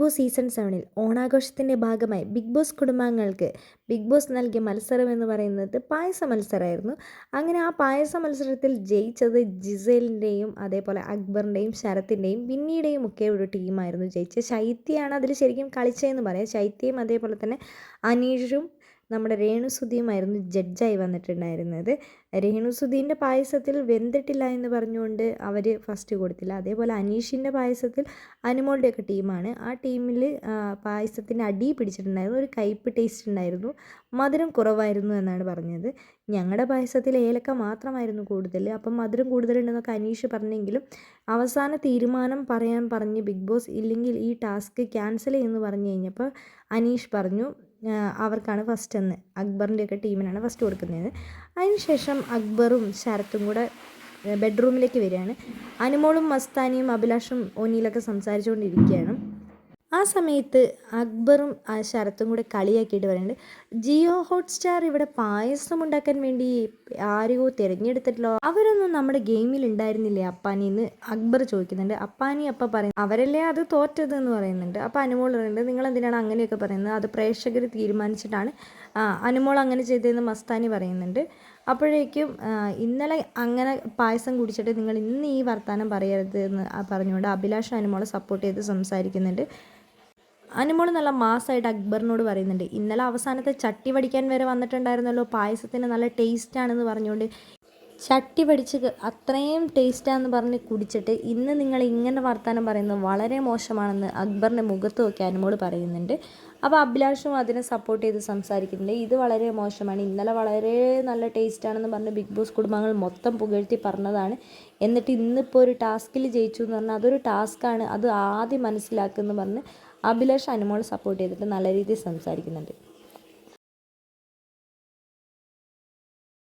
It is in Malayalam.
ബോസ് സീസൺ സെവനിൽ ഓണാഘോഷത്തിന്റെ ഭാഗമായി ബിഗ് ബോസ് കുടുംബാംഗങ്ങൾക്ക് ബിഗ് ബോസ് നൽകിയ മത്സരം എന്ന് പറയുന്നത് പായസ മത്സരമായിരുന്നു. അങ്ങനെ ആ പായസ മത്സരത്തിൽ ജയിച്ചത് ജിസേലിന്റെയും അതേപോലെ അക്ബറിന്റെയും ശരത്തിന്റെയും ബിന്നിയുടെയും ഒക്കെ ഒരു ടീമായിരുന്നു ജയിച്ചത്. ശൈത്യയാണ് അതിൽ ശരിക്കും കളിച്ചതെന്ന് പറയാം. ശൈത്യയും അതേപോലെ തന്നെ അനീഷും നമ്മുടെ രേണുസുധിയുമായിരുന്നു ജഡ്ജായി വന്നിട്ടുണ്ടായിരുന്നത്. രേണുസുധീന്റെ പായസത്തിൽ വെന്തിട്ടില്ല എന്ന് പറഞ്ഞുകൊണ്ട് അവർ ഫസ്റ്റ് കൊടുത്തില്ല. അതേപോലെ അനീഷിന്റെ പായസത്തിൽ അനുമോളുടെയൊക്കെ ടീമാണ് ആ ടീമിൽ പായസത്തിന് അടി പിടിച്ചിട്ടുണ്ടായിരുന്നു. ഒരു കയ്പ് ടേസ്റ്റ് ഉണ്ടായിരുന്നു. മധുരം കുറവായിരുന്നു എന്നാണ് പറഞ്ഞത്. ഞങ്ങളുടെ പായസത്തിൽ ഏലക്ക മാത്രമായിരുന്നു കൂടുതൽ. അപ്പം മധുരം കൂടുതലുണ്ടെന്നൊക്കെ അനീഷ് പറഞ്ഞെങ്കിലും അവസാന തീരുമാനം പറയാൻ പറഞ്ഞ് ബിഗ് ബോസ് ഇല്ലെങ്കിൽ ഈ ടാസ്ക് ക്യാൻസൽ ചെയ്യുമെന്ന് പറഞ്ഞു കഴിഞ്ഞപ്പോൾ അനീഷ് പറഞ്ഞു അവർക്കാണ് ഫസ്റ്റ് എന്ന്. അക്ബറിന്റെയൊക്കെ ടീമിനാണ് ഫസ്റ്റ് കൊടുക്കുന്നത്. അതിനുശേഷം അക്ബറും ശരത്തും കൂടെ ബെഡ്റൂമിലേക്ക് വരികയാണ്. അനുമോളും മസ്താനിയും അഭിലാഷും ഒനിയിലൊക്കെ സംസാരിച്ചുകൊണ്ടിരിക്കുകയാണ്. ആ സമയത്ത് അക്ബറും ശരത്തും കൂടെ കളിയാക്കിയിട്ട് പറയുന്നുണ്ട് ജിയോ ഹോട്ട്സ്റ്റാർ ഇവിടെ പായസം ഉണ്ടാക്കാൻ വേണ്ടി ആരെയോ തിരഞ്ഞെടുത്തിട്ടല്ലോ അവരൊന്നും നമ്മുടെ ഗെയിമിൽ ഉണ്ടായിരുന്നില്ലേ അപ്പാനി? എന്ന് അക്ബർ ചോദിക്കുന്നുണ്ട്. അപ്പാനി അപ്പ പറയുന്നു അവരല്ലേ അത് തോറ്റത്? എന്ന് പറയുന്നുണ്ട്. അപ്പോൾ അനുമോൾ പറയുന്നുണ്ട് നിങ്ങൾ എന്തിനാണ് അങ്ങനെയൊക്കെ പറയുന്നത്? അത് പ്രേക്ഷകർ തീരുമാനിച്ചിട്ടാണ്. അനുമോൾ അങ്ങനെ ചെയ്തതെന്ന് മസ്താനി പറയുന്നുണ്ട്. അപ്പോഴേക്കും ഇന്നലെ അങ്ങനെ പായസം കുടിച്ചിട്ട് നിങ്ങൾ ഇന്ന് ഈ വർത്തമാനം പറയരുത് എന്ന് പറഞ്ഞുകൊണ്ട് അഭിലാഷ് അനുമോളെ സപ്പോർട്ട് ചെയ്ത് സംസാരിക്കുന്നുണ്ട്. അനുമോൾ നല്ല മാസമായിട്ട് അക്ബറിനോട് പറയുന്നുണ്ട് ഇന്നലെ അവസാനത്തെ ചട്ടി വടിക്കാൻ വരെ വന്നിട്ടുണ്ടായിരുന്നല്ലോ പായസത്തിന് നല്ല ടേസ്റ്റ് ആണെന്ന് പറഞ്ഞുകൊണ്ട് ചട്ടി പഠിച്ച് അത്രയും ടേസ്റ്റാന്ന് പറഞ്ഞ് കുടിച്ചിട്ട് ഇന്ന് നിങ്ങൾ ഇങ്ങനെ വർത്തമാനം പറയുന്നത് വളരെ മോശമാണെന്ന് അക്ബറിന്റെ മുഖത്ത് നോക്കി അനുമോട് പറയുന്നുണ്ട്. അപ്പോൾ അഭിലാഷും അതിനെ സപ്പോർട്ട് ചെയ്ത് സംസാരിക്കുന്നുണ്ട്. ഇത് വളരെ മോശമാണ്. ഇന്നലെ വളരെ നല്ല ടേസ്റ്റാണെന്ന് പറഞ്ഞ് ബിഗ് ബോസ് കുടുംബങ്ങൾ മൊത്തം പുകഴ്ത്തി പറഞ്ഞതാണ്. എന്നിട്ട് ഇന്നിപ്പോൾ ഒരു ടാസ്കിൽ ജയിച്ചു എന്ന് പറഞ്ഞാൽ അതൊരു ടാസ്ക്കാണ്. അത് ആദ്യം മനസ്സിലാക്കുമെന്ന് പറഞ്ഞ് അഭിലാഷ് അനുമോൾ സപ്പോർട്ട് ചെയ്തിട്ട് നല്ല രീതിയിൽ സംസാരിക്കുന്നുണ്ട്.